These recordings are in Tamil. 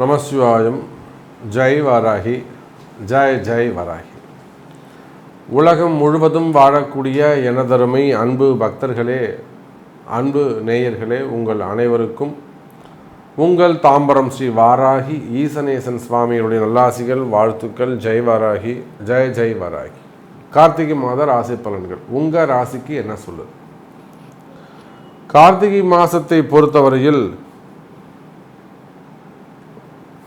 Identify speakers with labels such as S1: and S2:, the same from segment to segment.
S1: நமசிவாயம் ஜெய் வாராகி ஜெய் ஜெய் வராகி. உலகம் முழுவதும் வாழக்கூடிய எனதருமை அன்பு பக்தர்களே அன்பு நேயர்களே உங்கள் அனைவருக்கும் உங்கள் தாம்பரம் ஸ்ரீ வாராகி ஈசனேசன் சுவாமியுடைய நல்லாசிகள் வாழ்த்துக்கள் ஜெய் வாராகி ஜெய் ஜெய் வாராகி. கார்த்திகை மாத ராசி பலன்கள். உங்கள் ராசிக்கு என்ன சொல்லுது? கார்த்திகை மாதத்தை பொறுத்தவரையில்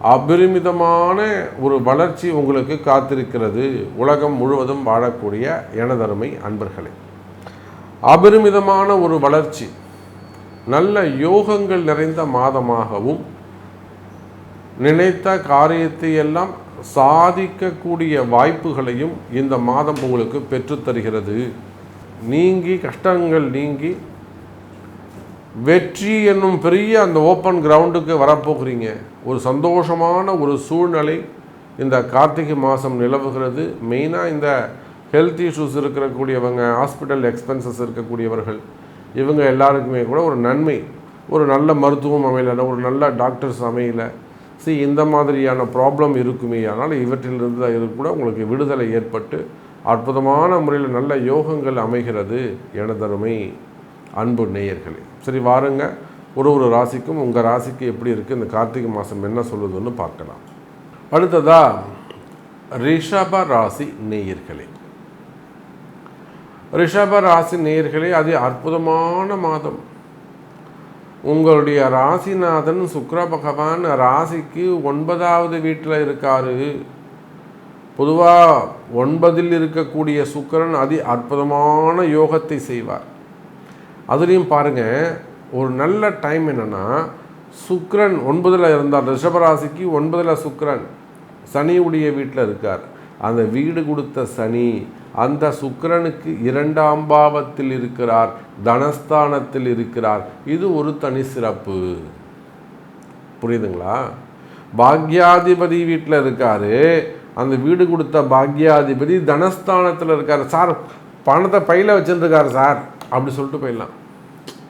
S1: அபரிமிதமான ஒரு வளர்ச்சி உங்களுக்கு காத்திருக்கிறது. உலகம் முழுவதும் வாழக்கூடிய எனதருமை அன்பர்களே அபரிமிதமான ஒரு வளர்ச்சி நல்ல யோகங்கள் நிறைந்த மாதமாகவும் நினைத்த காரியத்தை எல்லாம் சாதிக்கக்கூடிய வாய்ப்புகளையும் இந்த மாதம் உங்களுக்கு பெற்றுத்தருகிறது. நீங்கி கஷ்டங்கள் நீங்கி வெற்றி என்னும் பெரிய அந்த ஓப்பன் கிரவுண்டுக்கு வரப்போகிறீங்க. ஒரு சந்தோஷமான ஒரு சூழ்நிலை இந்த கார்த்திகை மாதம் நிலவுகிறது. மெயினாக இந்த ஹெல்த் இஷ்யூஸ் இருக்கக்கூடியவங்க ஹாஸ்பிட்டல் எக்ஸ்பென்சஸ் இருக்கக்கூடியவர்கள் இவங்க எல்லாருக்குமே கூட ஒரு நன்மை. ஒரு நல்ல மருத்துவம் அமையல ஒரு நல்ல டாக்டர்ஸ் அமையலை. சி இந்த மாதிரியான ப்ராப்ளம் இருக்குமே. ஆனால் இவற்றிலிருந்து இது கூட உங்களுக்கு விடுதலை ஏற்பட்டு அற்புதமான முறையில் நல்ல யோகங்கள் அமைகிறது. எனதருமை. அன்பு நேயர்களே. சரி வாருங்க. ஒரு ஒரு ராசிக்கும் உங்கள் ராசிக்கு எப்படி இருக்குது இந்த கார்த்திகை மாதம் என்ன சொல்லுதுன்னு பார்க்கலாம். அடுத்ததா ரிஷப ராசி நேயர்களே. ரிஷப ராசி நேயர்களே அது அற்புதமான மாதம். உங்களுடைய ராசிநாதன் சுக்கர பகவான் ராசிக்கு ஒன்பதாவது வீட்டில் இருக்காரு. பொதுவாக ஒன்பதில் இருக்கக்கூடிய சுக்கரன் அதி அற்புதமான யோகத்தை செய்வார். அதுலேயும் பாருங்கள் ஒரு நல்ல டைம் என்னென்னா சுக்ரன் ஒன்பதில் இருந்தார். ரிஷபராசிக்கு ஒன்பதில் சுக்ரன் சனியுடைய வீட்டில் இருக்கார். அந்த வீடு கொடுத்த சனி அந்த சுக்கரனுக்கு இரண்டாம் பாவத்தில் இருக்கிறார். தனஸ்தானத்தில் இருக்கிறார். இது ஒரு தனி சிறப்பு. புரியுதுங்களா? பாக்யாதிபதி வீட்டில் இருக்காரு. அந்த வீடு கொடுத்த பாக்யாதிபதி தனஸ்தானத்தில் இருக்கார். சார் பணத்தை பையில் வச்சுருக்காரு சார். அப்படி சொல்லிட்டு போயிடலாம்.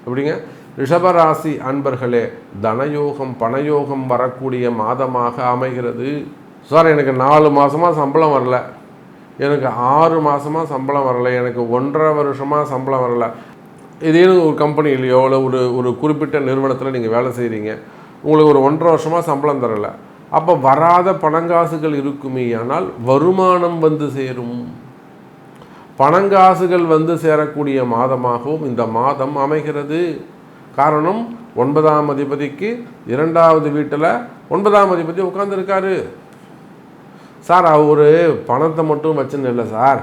S1: எப்படிங்க? ரிஷபராசி அன்பர்களே தனயோகம் பணயோகம் வரக்கூடிய மாதமாக அமைகிறது. சார் எனக்கு நாலு மாதமாக சம்பளம் வரல. எனக்கு ஆறு மாதமாக சம்பளம் வரல. எனக்கு ஒன்றரை வருஷமாக சம்பளம் வரல. இதேன்னு ஒரு கம்பெனிலையோ இல்லை ஒரு ஒரு குறிப்பிட்ட நிறுவனத்தில் நீங்கள் வேலை செய்கிறீங்க உங்களுக்கு ஒரு ஒன்றரை வருஷமாக சம்பளம் தரலை. அப்போ வராத பணங்காசுகள் இருக்குமே ஆனால் வருமானம் வந்து சேரும். பணங்காசுகள் வந்து சேரக்கூடிய மாதமாகவும் இந்த மாதம் அமைகிறது. காரணம் ஒன்பதாம் அதிபதிக்கு இரண்டாவது வீட்டில் ஒன்பதாம் அதிபதி உட்காந்துருக்காரு சார் அவர் பணத்தை மட்டும் வச்சுன்னு இல்லை சார்.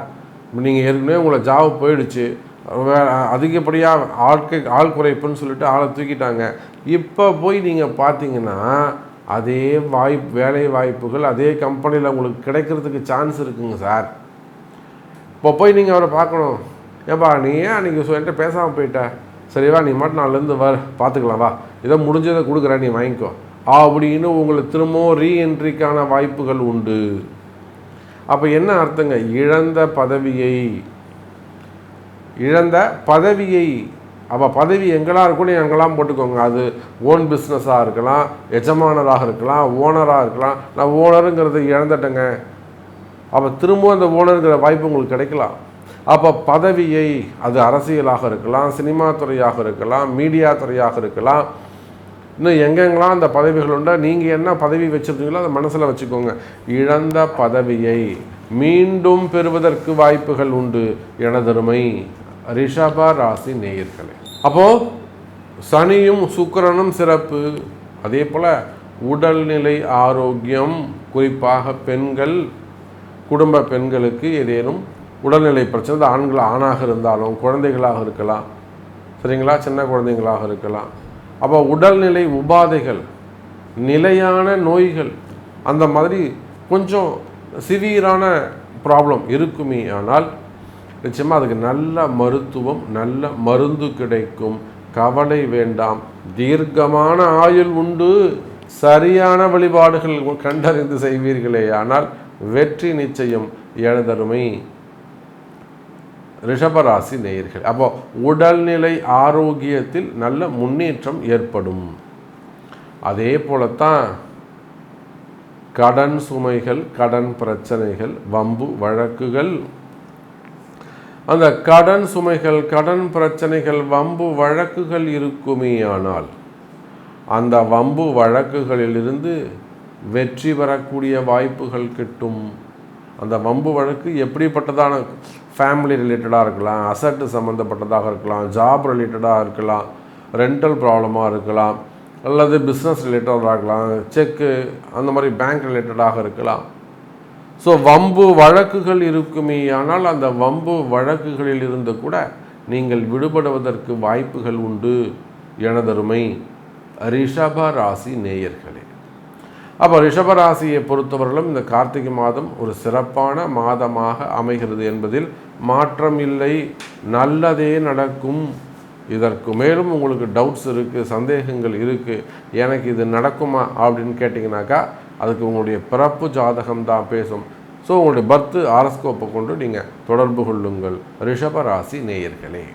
S1: நீங்கள் ஏற்கனவே உங்களை ஜாப் போயிடுச்சு. அதிகப்படியாக ஆட்கு ஆள் குறைப்புன்னு சொல்லிட்டு ஆளை தூக்கிட்டாங்க. இப்போ போய் நீங்கள் பார்த்தீங்கன்னா அதே வாய்ப்பு வேலை வாய்ப்புகள் அதே கம்பெனியில் உங்களுக்கு கிடைக்கிறதுக்கு சான்ஸ் இருக்குங்க சார். இப்போ போய் நீங்கள் அவரை பார்க்கணும். ஏப்பா நீ ஏன் அன்றைக்கி என்கிட்ட பேசாமல் போயிட்ட? சரிவா நீ மட்டும் நாளிலேருந்து வர பார்த்துக்கலாம் வா. ஏதோ முடிஞ்சதை கொடுக்குறேன் நீ வாங்கிக்கோ. அப்படின்னு உங்களை திரும்பவும் ரீஎன்ட்ரிக்கான வாய்ப்புகள் உண்டு. அப்போ என்ன அர்த்தங்க? இழந்த பதவியை இழந்த பதவியை அப்போ பதவி எங்களாக இருக்கணும் எங்கெல்லாம் போட்டுக்கோங்க. அது ஓன் பிஸ்னஸாக இருக்கலாம் எஜமானராக இருக்கலாம் ஓனராக இருக்கலாம். நான் ஓனருங்கிறத இழந்துட்டேங்க. அப்போ திரும்பவும் அந்த ஓனருங்கிற வாய்ப்பு உங்களுக்கு கிடைக்கலாம். அப்போ பதவியை அது அரசியலாக இருக்கலாம் சினிமா துறையாக இருக்கலாம் மீடியா துறையாக இருக்கலாம். இன்னும் எங்கெங்கெல்லாம் அந்த பதவிகள் உண்டா நீங்கள் என்ன பதவி வச்சுருக்கீங்களோ அதை மனசில் வச்சுக்கோங்க. இழந்த பதவியை மீண்டும் பெறுவதற்கு வாய்ப்புகள் உண்டு. எனதருமை ரிஷப ராசி நேயர்களே. அப்போது சனியும் சுக்கரனும் சிறப்பு. அதே போல் உடல்நிலை ஆரோக்கியம் குறிப்பாக பெண்கள் குடும்ப பெண்களுக்கு ஏதேனும் உடல்நிலை பிரச்சனை ஆண்கள் ஆணாக இருந்தாலும் குழந்தைகளாக இருக்கலாம். சரிங்களா? சின்ன குழந்தைங்களாக இருக்கலாம். அப்போ உடல்நிலை உபாதைகள் நிலையான நோய்கள் அந்த மாதிரி கொஞ்சம் சிவியரான ப்ராப்ளம் இருக்குமே ஆனால் நிச்சயமாக அதுக்கு நல்ல மருத்துவம் நல்ல மருந்து கிடைக்கும். கவலை வேண்டாம். தீர்க்கமான ஆயுள் உண்டு. சரியான வழிபாடுகள் கண்டறிந்து செய்வீர்களே ஆனால் வெற்றி நிச்சயம் எனதருமை ரிஷபராசி நேயர்கள். அப்போ உடல்நிலை ஆரோக்கியத்தில் நல்ல முன்னேற்றம் ஏற்படும். அதே போலத்தான் கடன் சுமைகள் கடன் பிரச்சனைகள் வம்பு வழக்குகள். அந்த கடன் சுமைகள் கடன் பிரச்சனைகள் வம்பு வழக்குகள் இருக்குமே ஆனால் அந்த வம்பு வழக்குகளிலிருந்து வெற்றி பெறக்கூடிய வாய்ப்புகள் கிட்டும். அந்த வம்பு வழக்கு எப்படிப்பட்டதான ஃபேமிலி ரிலேட்டடாக இருக்கலாம் அசட்டு சம்மந்தப்பட்டதாக இருக்கலாம் ஜாப் ரிலேட்டடாக இருக்கலாம் ரெண்டல் ப்ராப்ளமாக இருக்கலாம் அல்லது பிஸ்னஸ் ரிலேட்டடாக இருக்கலாம் செக்கு அந்த மாதிரி பேங்க் ரிலேட்டடாக இருக்கலாம். ஸோ வம்பு வழக்குகள் இருக்குமே ஆனால் அந்த வம்பு வழக்குகளில் இருந்து கூட நீங்கள் விடுபடுவதற்கு வாய்ப்புகள் உண்டு. எனதருமை ரிஷப ராசி நேயர்களே. அப்போ ரிஷபராசியை பொறுத்தவர்களும் இந்த கார்த்திகை மாதம் ஒரு சிறப்பான மாதமாக அமைகிறது என்பதில் மாற்றம் இல்லை நல்லதே நடக்கும். இதற்கு மேலும் உங்களுக்கு டவுட்ஸ் இருக்குது சந்தேகங்கள் இருக்குது எனக்கு இது நடக்குமா அப்படின்னு கேட்டிங்கனாக்கா அதுக்கு உங்களுடைய பிறப்பு ஜாதகம் தான் பேசும். ஸோ உங்களுடைய பர்த்து ஆரஸ்கோப்பை கொண்டு நீங்கள் தொடர்பு கொள்ளுங்கள். ரிஷபராசி நேயர்களே.